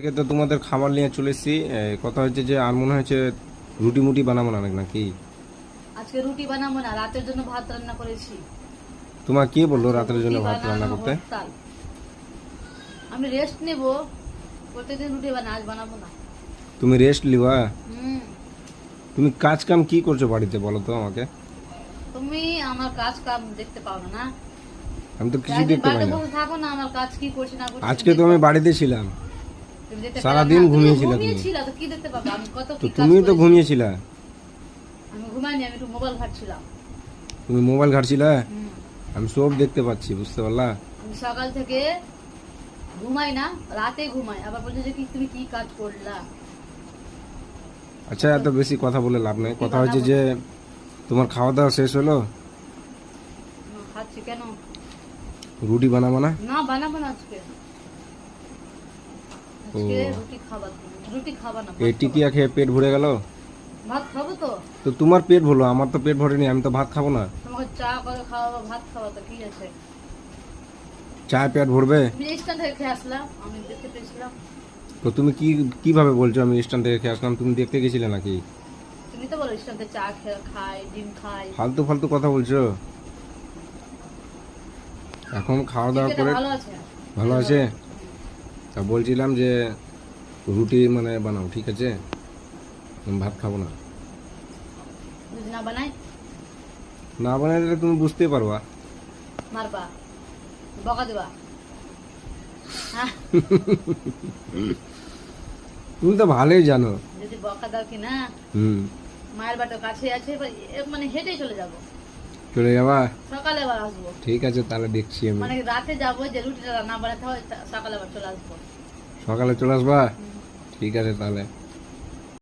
থেকে তো তোমাদের খাবার নিয়ে চলে এসেছি। কথা হচ্ছে যে আর মনে হচ্ছে রুটি মুটি বানাবো না নাকি আজকে রুটি বানাবো না রাতের জন্য ভাত রান্না করেছি। তোমার কে বলল রাতের জন্য ভাত রান্না করতে? আমি রেস্ট নেব প্রত্যেকদিন রুটি বানা আজ বানাবো না। তুমি রেস্ট লিবা হুম। তুমি কাজ কাম কি করছ বাড়িতে বলো তো আমাকে? তুমি আমার কাজ কাম দেখতে পাও না আমি তো কিছু দেখতে পাই না। থাকো না আমার কাজ কি করছি না করছি আজকে তো আমি বাড়িতে ছিলাম। সারাদিন না। তুমি। তো কি দেখতে পাবো? কত তো। ঘুমিয়েছিলা? আমি ঘুমাইনি আমি একটু মোবাইল ঘাটছিলাম। তুমি মোবাইল ঘাটছিলা। আমি সব দেখতে পাচ্ছি বুঝতে পারলা? আমি সকাল থেকে ঘুমাই না রাতে ঘুমাই। আবার বলছে যে তুমি কি কাজ করলা? আচ্ছা এত বেশি কথা বলে লাভ নেই। কথা হচ্ছে যে তোমার খাওয়া দাওয়া শেষ হলো? খাচ্ছি কেন? রুটি বানাবো না? না বানাবো না আজকে। খেয়ে পেট ভরে গেল? ভাত খাব তো। তো তোমার পেট ভরলো আমার তো পেট ভরেনি আমি তো ভাত খাব না। তোমাকে চা করে খাওয়াবো ভাত খাওয়া তো কি আছে? চায় পেট ভরবে? স্ট্যান্ড থেকে খেয়ে আসলাম আমি দেখতে পেয়েছিলাম। তো তুমি কি কীভাবে বলছো আমি স্ট্যান্ড থেকে খেয়ে আসলাম? তুমি দেখতে গেছিলে নাকি? তুমি তো বলো স্ট্যান্ড চা খাই ডিম খাই। ফালতু ফালতু কথা বলছো। এখন খাওয়া দাওয়া করে ভালো আছে? তা বলছিলাম যে রুটি মানে বানাও ঠিক আছে? ভাত খাব না। না বানাই? না বানাইলে তুমি বুঝতে পারবা। মারবা বকা দেবা। হ্যাঁ? তুমি তো ভালোই জানো। যদি বকা দাও কি না? হুম। মায়ের বাটো কাছে আছে মানে হেঁটেই চলে যাব। চলে যাবা? সকালে আবার আসব। ঠিক আছে তাহলে দেখছি আমি। মানে রাতে যাব যে রুটিটা রান্না বানাতে হয় সকালে আবার চলে আসব। সকালে চলে আসবা? ঠিক আছে তাহলে।